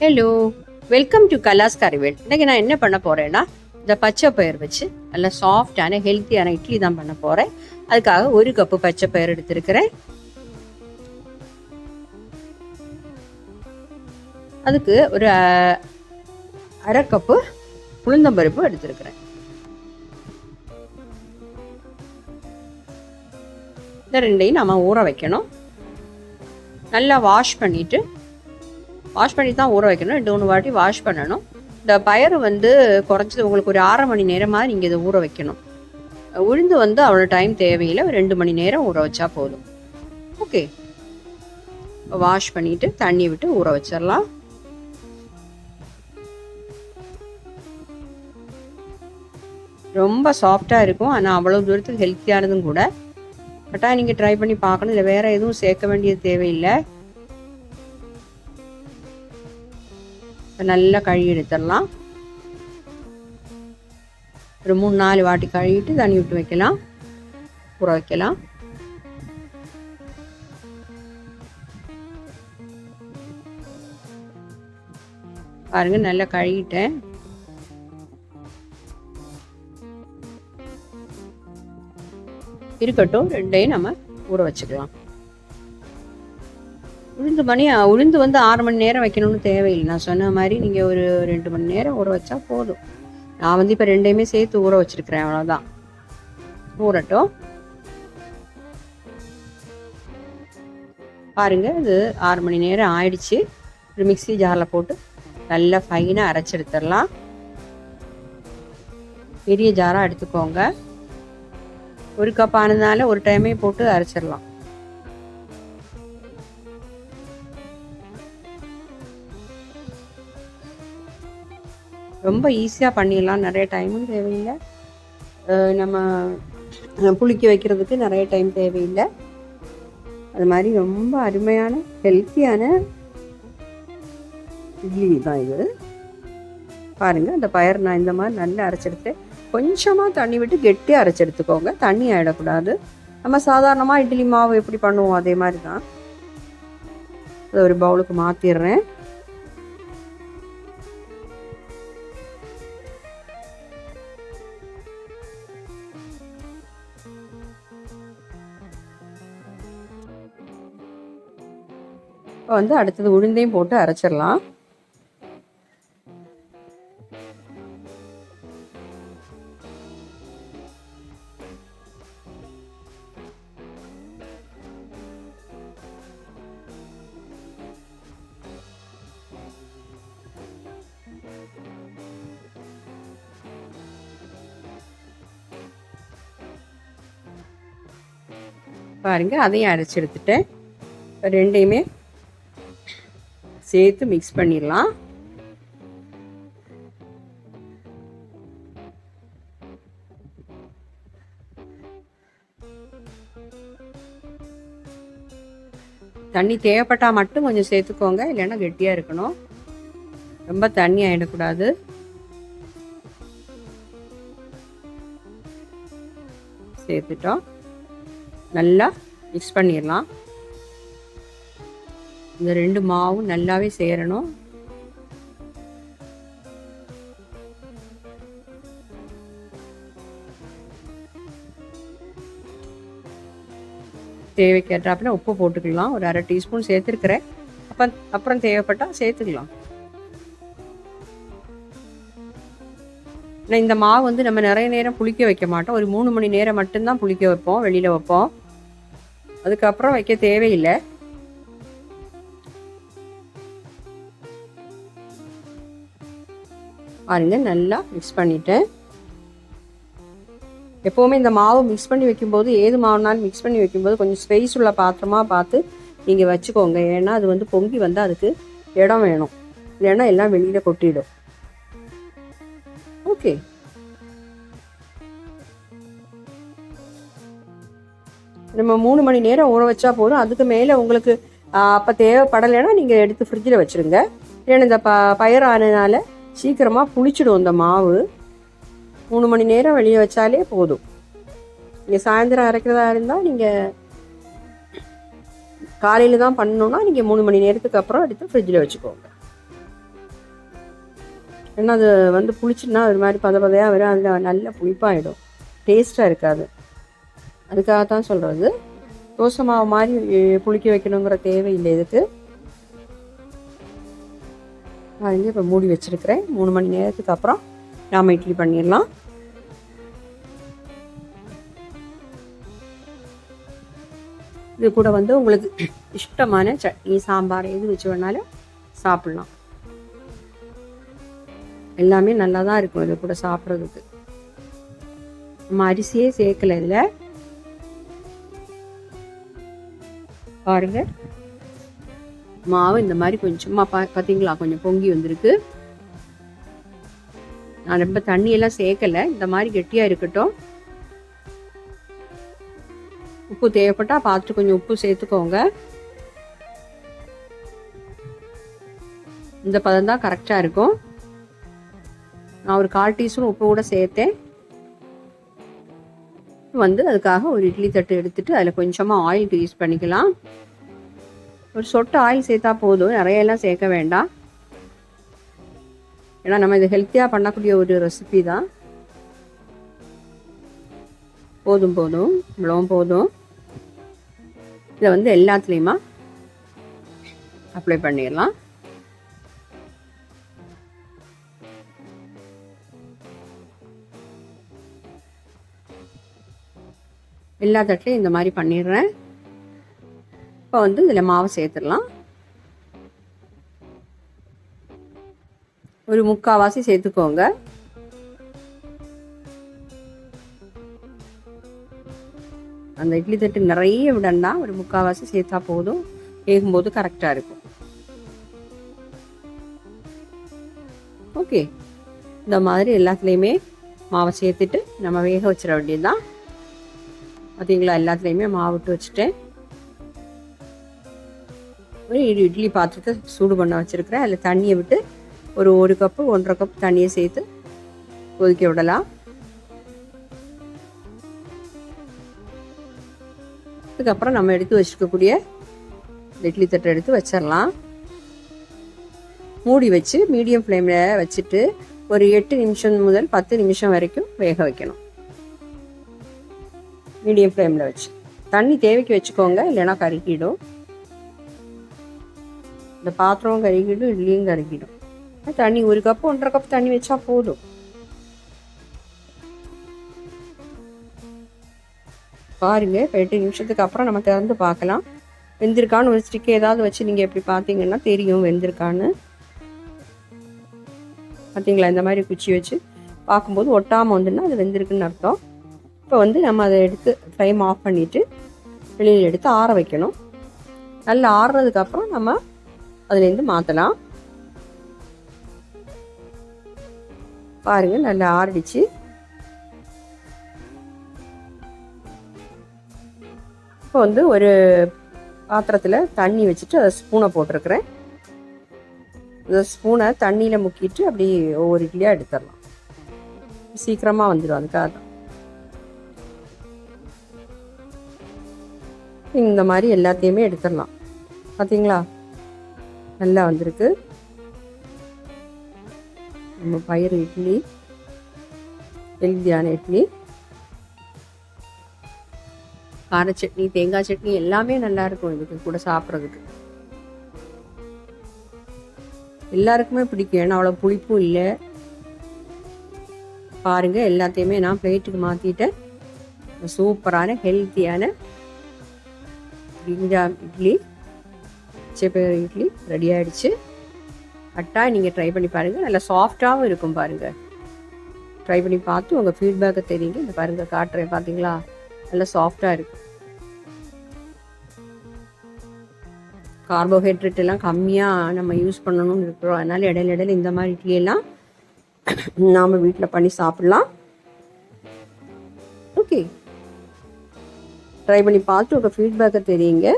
Hello welcome to கலாஸ் கறிவேல் இன்றைக்கி நான் என்ன பண்ண போறேன்னா இந்த பச்சை பயிர் வச்சு நல்ல சாஃப்டான ஹெல்த்தியான இட்லி தான் பண்ண போறேன். அதுக்காக ஒரு கப்பு பச்சை பயிர் எடுத்திருக்கிறேன். அதுக்கு ஒரு அரை கப்பு உளுந்தம்பருப்பு எடுத்திருக்கிறேன். இந்த ரெண்டையும் நம்ம ஊற வைக்கணும். நல்லா வாஷ் பண்ணிட்டு வாஷ் பண்ணி தான் ஊற வைக்கணும். ரெண்டு மூணு வாட்டி வாஷ் பண்ணணும். இந்த பயறு வந்து குறைஞ்சது உங்களுக்கு ஒரு அரை மணி நேரமாக நீங்கள் இதை ஊற வைக்கணும். உளுந்து வந்து அவ்வளோ டைம் தேவையில்லை. ஒரு ரெண்டு மணி நேரம் ஊற வச்சா போதும். ஓகே வாஷ் பண்ணிவிட்டு தண்ணி விட்டு ஊற வச்சிடலாம். ரொம்ப சாஃப்டாக இருக்கும். ஆனால் அவ்வளோ தூரத்துக்கு ஹெல்த்தியானதும் கூட. பட்டா நீங்கள் ட்ரை பண்ணி பார்க்கணும். இல்லை வேறு எதுவும் சேர்க்க வேண்டியது தேவையில்லை. இப்ப நல்லா கழுவி எடுத்துடலாம். ஒரு மூணு நாலு வாட்டி கழுவிட்டு தண்ணி விட்டு வைக்கலாம். ஊற வைக்கலாம். பாருங்க நல்லா கழுவிட்டேன். இருக்கட்டும் ரெண்டையும் நம்ம ஊற வச்சுக்கலாம். உளுந்து மணி உளுந்து வந்து ஆறு மணி நேரம் வைக்கணும்னு தேவையில்லை. நான் சொன்ன மாதிரி நீங்கள் ஒரு ரெண்டு மணி நேரம் ஊற வச்சா போதும். நான் வந்து இப்போ ரெண்டையுமே சேர்த்து ஊற வச்சுருக்கிறேன் அவ்வளோதான் ஊறட்டும். பாருங்கள் இது ஆறு மணி நேரம் ஆயிடுச்சு. ஒரு மிக்ஸி ஜாரில் போட்டு நல்லா ஃபைனாக அரைச்சி எடுத்துடலாம். பெரிய ஜாராக எடுத்துக்கோங்க. ஒரு கப் ஆனதுனால ஒரு டைமே போட்டு அரைச்சிடலாம். ரொம்ப ஈஸியாக பண்ணிடலாம். நிறைய டைமும் தேவையில்லை. நம்ம புளிக்க வைக்கிறதுக்கு நிறைய டைம் தேவையில்லை. அது மாதிரி ரொம்ப அருமையான ஹெல்த்தியான இட்லி தான் இது. பாருங்கள் அந்த பயிர் நான் இந்த மாதிரி நல்லா அரைச்செடுத்து கொஞ்சமாக தண்ணி விட்டு கெட்டியாக அரைச்செடுத்துக்கோங்க. தண்ணி ஆகிடக்கூடாது நம்ம சாதாரணமாக இட்லி மாவு எப்படி பண்ணுவோம் அதே மாதிரி தான். அதை ஒரு பவுலுக்கு மாற்றிடுறேன் இப்போ வந்து அடுத்தது உளுந்தையும் போட்டு அரைச்சிடலாம். பாருங்க அதையும் அரைச்சி எடுத்துட்டேன். ரெண்டையுமே சேர்த்து மிக்ஸ் பண்ணிடலாம். தண்ணி தேவைப்பட்டால் மட்டும் கொஞ்சம் சேர்த்துக்கோங்க இல்லைன்னா கெட்டியாக இருக்கணும். ரொம்ப தண்ணி ஆகிடக்கூடாது சேர்த்துட்டோம். நல்லா மிக்ஸ் பண்ணிடலாம். இந்த ரெண்டு மாவும் நல்லாவே சேரணும். தேவைக்கேற்றாப்புல உப்பு போட்டுக்கலாம். ஒரு அரை டீஸ்பூன் சேர்த்துருக்குறேன். அப்போ அப்புறம் தேவைப்பட்டால் சேர்த்துக்கலாம். ஆனால் இந்த மாவு வந்து நம்ம நிறைய நேரம் புளிக்க வைக்க மாட்டோம். ஒரு மூணு மணி நேரம் மட்டும்தான் புளிக்க வைப்போம் வெளியில் வைப்போம். அதுக்கப்புறம் வைக்க தேவையில்லை. பாருங்க நல்லா மிக்ஸ் பண்ணிட்டேன். எப்போவுமே இந்த மாவு மிக்ஸ் பண்ணி வைக்கும்போது ஏது மாவுனாலும் மிக்ஸ் பண்ணி வைக்கும்போது கொஞ்சம் ஸ்பேஸ் உள்ள பாத்திரமாக பார்த்து நீங்கள் வச்சுக்கோங்க. ஏன்னா அது வந்து பொங்கி வந்து அதுக்கு இடம் வேணும். இல்லைன்னா எல்லாம் வெளியில் கொட்டிடும். ஓகே நம்ம மூணு மணி நேரம் ஊற வச்சா போதும். அதுக்கு மேலே உங்களுக்கு அப்போ தேவைப்படலைன்னா நீங்கள் எடுத்து ஃப்ரிட்ஜில் வச்சுருங்க. ஏன்னா இந்த ப பயிர் ஆனதுனால சீக்கிரமாக புளிச்சிடும் இந்த மாவு. மூணு மணி நேரம் வெளியே வச்சாலே போதும். நீங்கள் சாயந்தரம் அரைக்கிறதா இருந்தால் நீங்கள் காலையில் தான் பண்ணணுன்னா நீங்கள் மூணு மணி நேரத்துக்கு அப்புறம் எடுத்து ஃப்ரிட்ஜில் வச்சுக்கோங்க. ஏன்னா அது வந்து புளிச்சுன்னா ஒரு மாதிரி பத பதையாக வரும். அதில் நல்ல புளிப்பாயிடும். டேஸ்ட்டாக இருக்காது. அதுக்காக தான் சொல்கிறது தோசை மாவு மாதிரி புளிக்க வைக்கணுங்கிற தேவையில்லை இதுக்கு. நான் வந்து இப்போ மூடி வச்சுருக்கிறேன். மூணு மணி நேரத்துக்கு அப்புறம் நாம் இட்லி பண்ணிடலாம். இது கூட வந்து உங்களுக்கு இஷ்டமான சட்னி சாம்பார் எது வச்சு வேணாலும் சாப்பிட்லாம். எல்லாமே நல்லா தான் இருக்கும் இது கூட சாப்பிட்றதுக்கு. நம்ம அரிசியே சேர்க்கல இதில். பாருங்க. மாவு இந்த மாதிரி கொஞ்சமாக பா பார்த்தீங்களா கொஞ்சம் பொங்கி வந்திருக்கு. நான் ரொம்ப தண்ணியெல்லாம் சேர்க்கலை. இந்த மாதிரி கெட்டியாக இருக்கட்டும். உப்பு தேவைப்பட்டால் பார்த்து கொஞ்சம் உப்பு சேர்த்துக்கோங்க. இந்த பதம் தான் கரெக்டாக இருக்கும். நான் ஒரு கால் டீஸ்பூன் உப்பு கூட சேர்த்தேன். வந்து அதுக்காக ஒரு இட்லி தட்டு எடுத்துட்டு அதில் கொஞ்சமாக ஆயில் யூஸ் பண்ணிக்கலாம். ஒரு சொட்டு ஆயில் சேர்த்தா போதும். நிறையெல்லாம் சேர்க்க வேண்டாம். ஏன்னா நம்ம இது ஹெல்த்தியாக பண்ணக்கூடிய ஒரு ரெசிபி தான். போதும் போதும். இவ்வளவும் போதும். இதை வந்து எல்லாத்துலேயுமா அப்ளை பண்ணிடலாம். எல்லா தட்டிலையும் இந்த மாதிரி பண்ணிடுறேன். இப்போ வந்து இதில் மாவு சேர்த்துடலாம். ஒரு முக்கால்வாசி சேர்த்துக்கோங்க. அந்த இட்லி தட்டு நிறைய விடண்டா ஒரு முக்கால்வாசி சேர்த்தா போதும். வேகும்போது கரெக்டாக இருக்கும். ஓகே. இந்த மாதிரி எல்லாத்துலேயுமே மாவை சேர்த்துட்டு நம்ம வேக வச்சிட வேண்டியது தான் பார்த்தீங்களா எல்லாத்துலேயுமே மாவு விட்டு வச்சுட்டேன். ஒரு இட்லி பாத்திரத்தை சூடு பண்ண வச்சுருக்கிறேன். அதில் தண்ணியை விட்டு ஒரு ஒரு கப்பு ஒன்றரை கப் தண்ணியை சேர்த்து கொதிக்க விடலாம். அதுக்கப்புறம் நம்ம எடுத்து வச்சுருக்கக்கூடிய இட்லி தட்டை எடுத்து வச்சிடலாம். மூடி வச்சு மீடியம் ஃப்ளேமில் வச்சுட்டு ஒரு எட்டு நிமிஷம் முதல் பத்து நிமிஷம் வரைக்கும் வேக வைக்கணும். மீடியம் ஃப்ளேமில் வச்சு. தண்ணி தேவைக்கு வச்சுக்கோங்க இல்லைன்னா கருக்கிடும் இந்த பாத்திரம் கருகிடும் இட்லியும் கருகிடும் தண்ணி ஒரு கப்பு ஒன்றரை கப் தண்ணி வச்சா போதும். பாருங்க இப்போ எட்டு நிமிஷத்துக்கு அப்புறம் நம்ம திறந்து பார்க்கலாம். வெந்திருக்கான்னு ஒரு ஸ்டிக் ஏதாவது வச்சு நீங்கள் எப்படி பார்த்தீங்கன்னா தெரியும் வெந்திருக்கான்னு. பார்த்தீங்களா? இந்த மாதிரி குச்சி வச்சு பார்க்கும்போது ஒட்டாமல் வந்துன்னா அது வெந்திருக்குன்னு அர்த்தம். இப்போ வந்து நம்ம அதை எடுத்து ஃப்ளைம் ஆஃப் பண்ணிவிட்டு வெளியில் எடுத்து ஆற வைக்கணும். நல்லா ஆறுறதுக்கப்புறம் நம்ம அதுலேருந்து மாற்றலாம் பாருங்கள் நல்லா ஆறிடுச்சு. இப்போ வந்து ஒரு பாத்திரத்தில் தண்ணி வச்சுட்டு அதை ஸ்பூனை போட்டிருக்கிறேன். இந்த ஸ்பூனை தண்ணியில் முக்கிட்டு அப்படி ஒவ்வொரு இட்லியாக எடுத்துடலாம். சீக்கிரமாக வந்துடும் அதுக்காக தான். இந்த மாதிரி எல்லாத்தையுமே எடுத்துடலாம். பார்த்தீங்களா நல்லா வந்திருக்கு. நம்ம பயிர் இட்லி ஹெல்த்தியான இட்லி. கார சட்னி தேங்காய் சட்னி எல்லாமே நல்லா இருக்கும் இதுக்கு கூட சாப்பிட்றதுக்கு. எல்லாருக்குமே பிடிக்கும். ஏன்னா அவ்வளோ புளிப்பும் இல்லை. பாருங்க எல்லாத்தையுமே நான் பிளேட்டுக்கு மாற்றிட்டேன் சூப்பரான ஹெல்த்தியான இட்லி. பச்சைப்பயிறு இட்லி ரெடி ஆகிடுச்சு கட்டாக நீங்கள் ட்ரை பண்ணி பாருங்கள் நல்லா சாஃப்டாகவும் இருக்கும் பாருங்கள் ட்ரை பண்ணி பார்த்து உங்கள் ஃபீட்பேக்கை தெரியுங்க. இந்த பாருங்கள் காட்டுறேன் பார்த்தீங்களா நல்லா சாஃப்டாக இருக்கும் கார்போஹைட்ரேட் எல்லாம் கம்மியாக நம்ம யூஸ் பண்ணணும்னு இருக்கிறோம். அதனால் இடையில இடையில இந்த மாதிரி இட்லியெல்லாம் நாம் வீட்டில் பண்ணி சாப்பிட்லாம். ஓகே ட்ரை பண்ணி பார்த்து உங்கள் ஃபீட்பேக்கை தெரியுங்க.